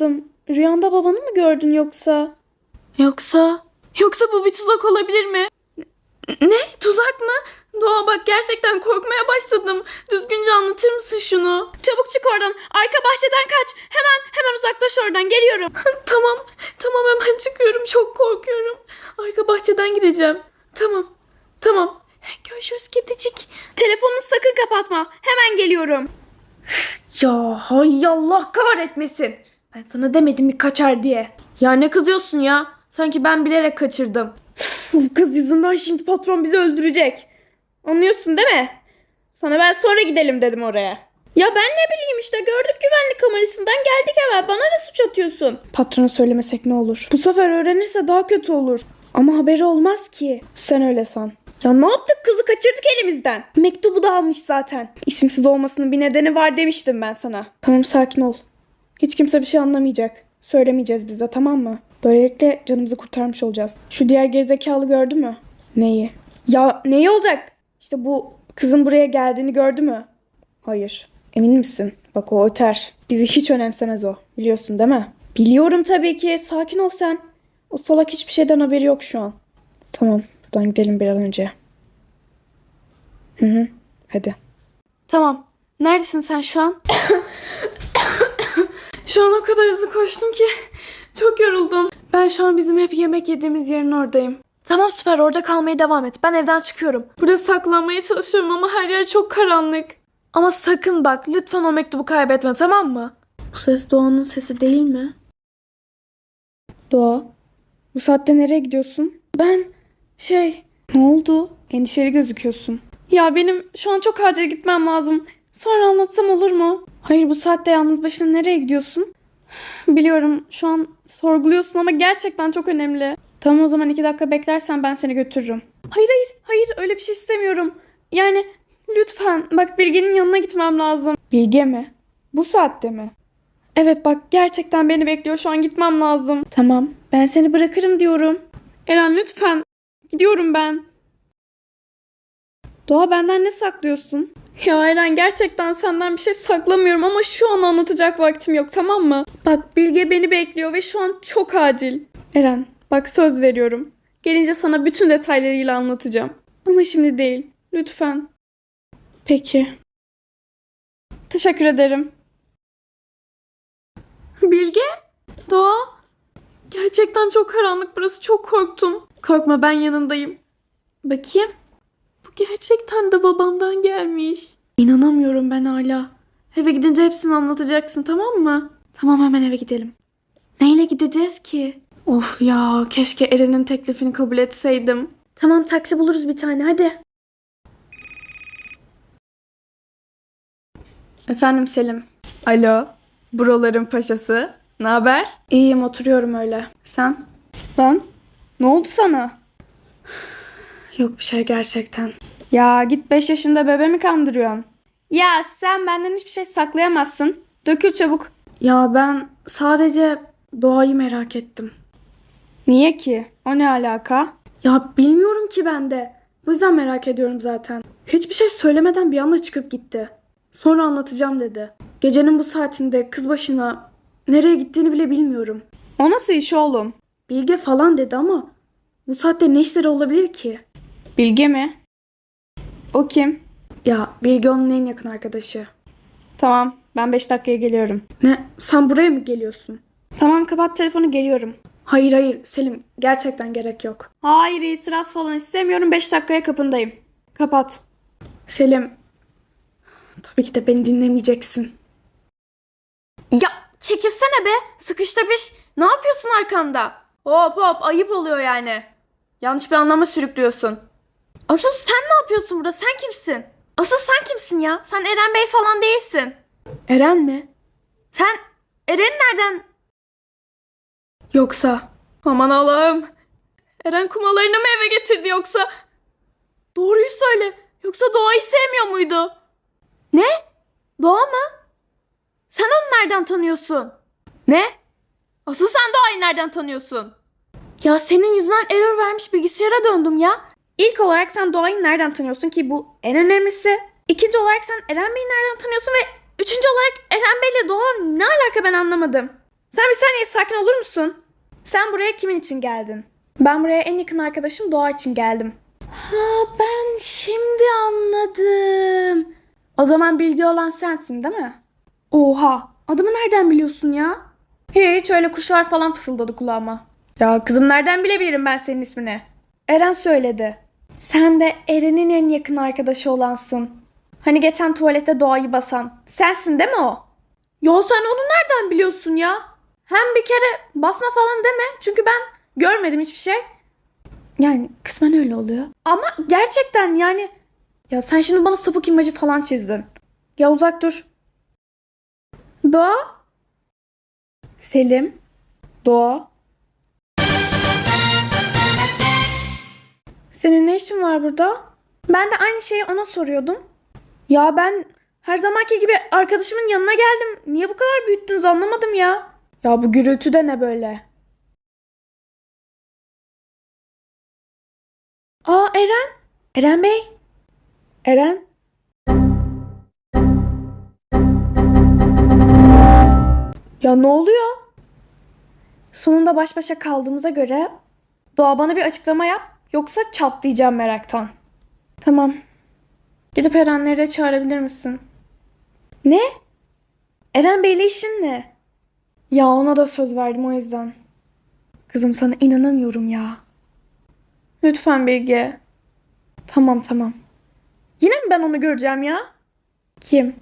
Anlamadım. Rüyanda babanı mı gördün yoksa? Yoksa... Yoksa bu bir tuzak olabilir mi? Ne? Tuzak mı? Doğa bak gerçekten korkmaya başladım. Düzgünce anlatır mısın şunu? Çabuk çık oradan. Arka bahçeden kaç. Hemen hemen uzaklaş oradan. Geliyorum. tamam. Tamam hemen çıkıyorum. Çok korkuyorum. Arka bahçeden gideceğim. Tamam. Tamam. Görüşürüz kedicik. Telefonunu sakın kapatma. Hemen geliyorum. Ya hay Allah kahretmesin. Ben sana demedim mi kaçar diye. Ya ne kızıyorsun ya? Sanki ben bilerek kaçırdım. Bu kız yüzünden şimdi patron bizi öldürecek. Anlıyorsun değil mi? Sana ben sonra gidelim dedim oraya. Ya ben ne bileyim işte gördük güvenlik kamerasından geldik eve. Bana ne suç atıyorsun? Patrona söylemesek ne olur? Bu sefer öğrenirse daha kötü olur. Ama haberi olmaz ki. Sen öyle san. Ya ne yaptık kızı kaçırdık elimizden. Mektubu da almış zaten. İsimsiz olmasının bir nedeni var demiştim ben sana. Tamam sakin ol. Hiç kimse bir şey anlamayacak. Söylemeyeceğiz biz de tamam mı? Böylelikle canımızı kurtarmış olacağız. Şu diğer gerizekalı gördü mü? Neyi? Ya neyi olacak? İşte bu kızın buraya geldiğini gördü mü? Hayır. Emin misin? Bak o öter. Bizi hiç önemsemez o. Biliyorsun değil mi? Biliyorum tabii ki. Sakin ol sen. O salak hiçbir şeyden haberi yok şu an. Tamam. Buradan gidelim bir an önce. Hı hı. Hadi. Tamam. Neredesin sen şu an? şu an o kadar hızlı koştum ki çok yoruldum. Ben şu an bizim hep yemek yediğimiz yerin oradayım. Tamam süper orada kalmaya devam et. Ben evden çıkıyorum. Burada saklanmaya çalışıyorum ama her yer çok karanlık. Ama sakın bak lütfen o mektubu kaybetme tamam mı? Bu ses Doğan'ın sesi değil mi? Doğa, bu saatte nereye gidiyorsun? Ben şey, ne oldu? Endişeli gözüküyorsun. Ya benim şu an çok acil gitmem lazım. Sonra anlatsam olur mu? Hayır bu saatte yalnız başına nereye gidiyorsun? Biliyorum şu an sorguluyorsun ama gerçekten çok önemli. Tamam o zaman iki dakika beklersen ben seni götürürüm. Hayır hayır hayır öyle bir şey istemiyorum. Yani lütfen bak Bilge'nin yanına gitmem lazım. Bilge mi? Bu saatte mi? Evet bak gerçekten beni bekliyor şu an gitmem lazım. Tamam ben seni bırakırım diyorum. Eren lütfen. Gidiyorum ben. Doğa benden ne saklıyorsun? Ya Eren gerçekten senden bir şey saklamıyorum ama şu an anlatacak vaktim yok tamam mı? Bak Bilge beni bekliyor ve şu an çok acil. Eren bak söz veriyorum. Gelince sana bütün detaylarıyla anlatacağım. Ama şimdi değil. Lütfen. Peki. Teşekkür ederim. Bilge? Doğa? Gerçekten çok karanlık burası. Çok korktum. Korkma ben yanındayım. Bakayım. Gerçekten de babamdan gelmiş. İnanamıyorum ben hala. Eve gidince hepsini anlatacaksın tamam mı? Tamam hemen eve gidelim. Neyle gideceğiz ki? Of ya keşke Eren'in teklifini kabul etseydim. Tamam taksi buluruz bir tane hadi. Efendim Selim. Alo. Buraların paşası. Ne haber? İyiyim oturuyorum öyle. Sen? Ben? Ne oldu sana? Yok bir şey gerçekten. Ya git 5 yaşında bebe mi kandırıyorsun? Ya sen benden hiçbir şey saklayamazsın. Dökül çabuk. Ya ben sadece doğayı merak ettim. Niye ki? O ne alaka? Ya bilmiyorum ki ben de. Bu yüzden merak ediyorum zaten. Hiçbir şey söylemeden bir anda çıkıp gitti. Sonra anlatacağım dedi. Gecenin bu saatinde kız başına nereye gittiğini bile bilmiyorum. O nasıl iş oğlum? Bilge falan dedi ama bu saatte ne işleri olabilir ki? Bilge mi? O kim? Ya Bilge onun en yakın arkadaşı. Tamam ben 5 dakikaya geliyorum. Ne? Sen buraya mı geliyorsun? Tamam kapat telefonu geliyorum. Hayır hayır Selim gerçekten gerek yok. Hayır itiraz falan istemiyorum 5 dakikaya kapındayım. Kapat. Selim tabii ki de beni dinlemeyeceksin. Ya çekilsene be sıkışta bir ne yapıyorsun arkamda? Hop hop ayıp oluyor yani. Yanlış bir anlama sürüklüyorsun. Asıl sen ne yapıyorsun burada? Sen kimsin? Asıl sen kimsin ya? Sen Eren Bey falan değilsin. Eren mi? Sen Eren'i nereden? Yoksa? Aman Allah'ım. Eren kumalarını mı eve getirdi yoksa? Doğruyu söyle. Yoksa Doğa'yı sevmiyor muydu? Ne? Doğa mı? Sen onu nereden tanıyorsun? Ne? Asıl sen Doğa'yı nereden tanıyorsun? Ya senin yüzünden error vermiş bilgisayara döndüm ya. İlk olarak sen Doğa'yı nereden tanıyorsun ki bu en önemlisi. İkinci olarak sen Eren Bey'i nereden tanıyorsun ve üçüncü olarak Eren Bey'le Doğa ne alaka ben anlamadım. Sen bir saniye sakin olur musun? Sen buraya kimin için geldin? Ben buraya en yakın arkadaşım Doğa için geldim. Ha ben şimdi anladım. O zaman bilgi olan sensin değil mi? Oha adımı nereden biliyorsun ya? Hiç öyle kuşlar falan fısıldadı kulağıma. Ya kızım nereden bilebilirim ben senin ismini? Eren söyledi. Sen de Eren'in en yakın arkadaşı olansın. Hani geçen tuvalette doğayı basan. Sensin değil mi o? Ya sen onu nereden biliyorsun ya? Hem bir kere basma falan deme. Çünkü ben görmedim hiçbir şey. Yani kısmen öyle oluyor. Ama gerçekten yani... Ya sen şimdi bana sapık imajı falan çizdin. Ya uzak dur. Doğa? Selim? Doğa? Senin ne işin var burada? Ben de aynı şeyi ona soruyordum. Ya ben her zamanki gibi arkadaşımın yanına geldim. Niye bu kadar büyüttünüz anlamadım ya. Ya bu gürültü de ne böyle? Aa Eren. Eren Bey. Eren. Ya ne oluyor? Sonunda baş başa kaldığımıza göre Doğa bana bir açıklama yap yoksa çatlayacağım meraktan. Tamam. Gidip Erenleri de çağırabilir misin? Ne? Eren Bey'le işin ne? Ya ona da söz verdim o yüzden. Kızım sana inanamıyorum ya. Lütfen Bilge. Tamam tamam. Yine mi ben onu göreceğim ya? Kim?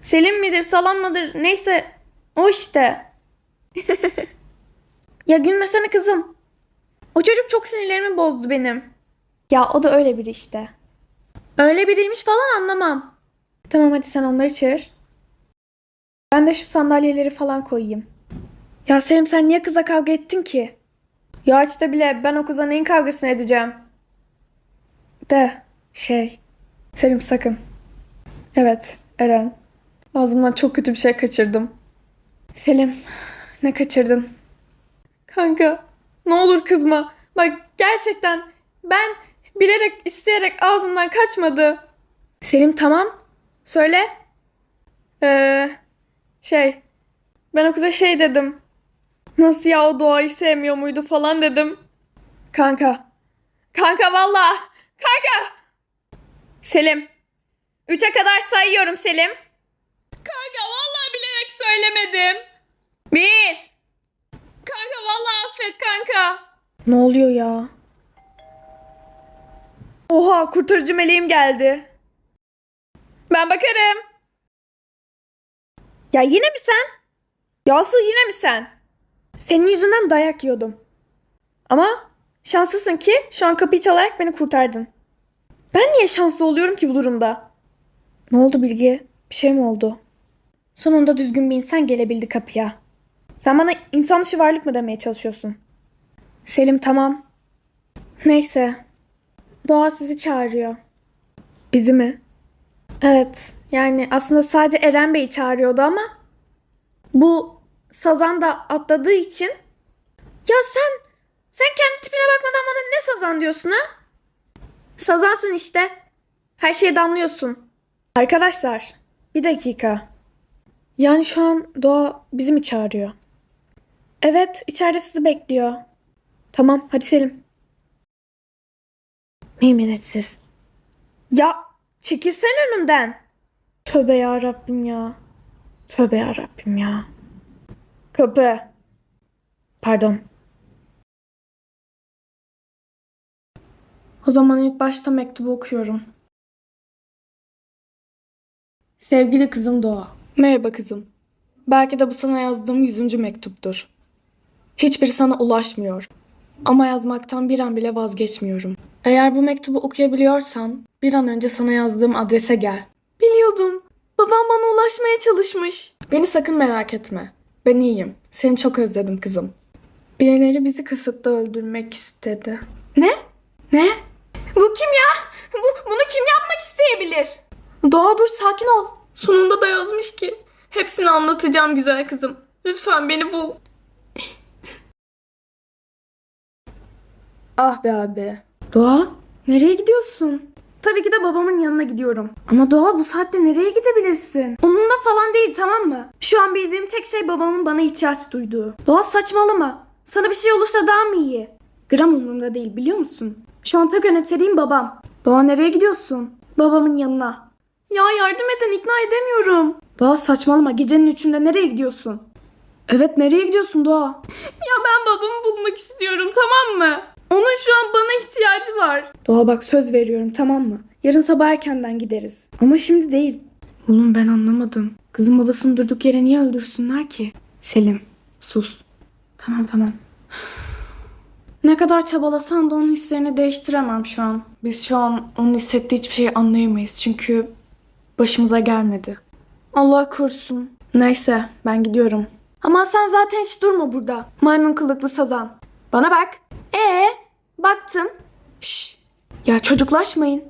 Selim midir, Salam mıdır? Neyse. O işte. ya gülmesene kızım. O çocuk çok sinirlerimi bozdu benim. Ya o da öyle biri işte. Öyle biriymiş falan anlamam. Tamam hadi sen onları çağır. Ben de şu sandalyeleri falan koyayım. Ya Selim sen niye kıza kavga ettin ki? Ya işte bile ben o kıza neyin kavgasını edeceğim? De şey. Selim sakın. Evet Eren. Ağzımdan çok kötü bir şey kaçırdım. Selim ne kaçırdın? Kanka ne olur kızma. Bak gerçekten ben bilerek isteyerek ağzımdan kaçmadı. Selim tamam. Söyle. Ee, şey. Ben o kıza şey dedim. Nasıl ya o doğayı sevmiyor muydu falan dedim. Kanka. Kanka valla. Kanka. Selim. Üçe kadar sayıyorum Selim. Kanka vallahi bilerek söylemedim. Bir. Affet kanka. Ne oluyor ya? Oha kurtarıcı meleğim geldi. Ben bakarım. Ya yine mi sen? Ya asıl yine mi sen? Senin yüzünden dayak yiyordum. Ama şanslısın ki şu an kapıyı çalarak beni kurtardın. Ben niye şanslı oluyorum ki bu durumda? Ne oldu Bilge? Bir şey mi oldu? Sonunda düzgün bir insan gelebildi kapıya. Sen bana insan dışı varlık mı demeye çalışıyorsun? Selim tamam. Neyse. Doğa sizi çağırıyor. Bizi mi? Evet. Yani aslında sadece Eren Bey'i çağırıyordu ama bu Sazan da atladığı için ya sen sen kendi tipine bakmadan bana ne Sazan diyorsun ha? Sazansın işte. Her şeye damlıyorsun. Arkadaşlar bir dakika. Yani şu an Doğa bizi mi çağırıyor? Evet içeride sizi bekliyor. Tamam hadi Selim. Meymenetsiz. Ya çekilsen önümden. Tövbe ya Rabbim ya. Tövbe ya Rabbim ya. Kapı. Pardon. O zaman ilk başta mektubu okuyorum. Sevgili kızım Doğa. Merhaba kızım. Belki de bu sana yazdığım yüzüncü mektuptur. Hiçbiri sana ulaşmıyor. Ama yazmaktan bir an bile vazgeçmiyorum. Eğer bu mektubu okuyabiliyorsan bir an önce sana yazdığım adrese gel. Biliyordum. Babam bana ulaşmaya çalışmış. Beni sakın merak etme. Ben iyiyim. Seni çok özledim kızım. Birileri bizi kasıtla öldürmek istedi. Ne? Ne? Bu kim ya? Bu, bunu kim yapmak isteyebilir? Doğa dur sakin ol. Sonunda da yazmış ki. Hepsini anlatacağım güzel kızım. Lütfen beni bul. Ah be abi. Doğa nereye gidiyorsun? Tabii ki de babamın yanına gidiyorum. Ama Doğa bu saatte nereye gidebilirsin? Onunla falan değil tamam mı? Şu an bildiğim tek şey babamın bana ihtiyaç duyduğu. Doğa saçmalama. Sana bir şey olursa daha mı iyi? Gram umurumda değil biliyor musun? Şu an tek önemsediğim babam. Doğa nereye gidiyorsun? Babamın yanına. Ya yardım eden ikna edemiyorum. Doğa saçmalama gecenin üçünde nereye gidiyorsun? Evet nereye gidiyorsun Doğa? Ya ben babamı bulmak istiyorum tamam mı? Onun şu an bana ihtiyacı var. Doğa bak söz veriyorum tamam mı? Yarın sabah erkenden gideriz. Ama şimdi değil. Oğlum ben anlamadım. Kızın babasını durduk yere niye öldürsünler ki? Selim sus. Tamam tamam. Ne kadar çabalasan da onun hislerini değiştiremem şu an. Biz şu an onun hissettiği hiçbir şeyi anlayamayız. Çünkü başımıza gelmedi. Allah korusun. Neyse ben gidiyorum. Ama sen zaten hiç durma burada. Maymun kılıklı sazan. Bana bak. Ee, baktım. Şş. Ya çocuklaşmayın.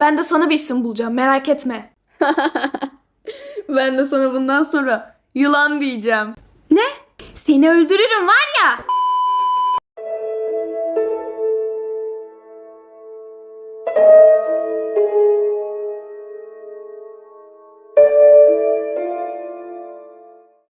Ben de sana bir isim bulacağım merak etme. Ben de sana bundan sonra yılan diyeceğim. Seni öldürürüm var ya.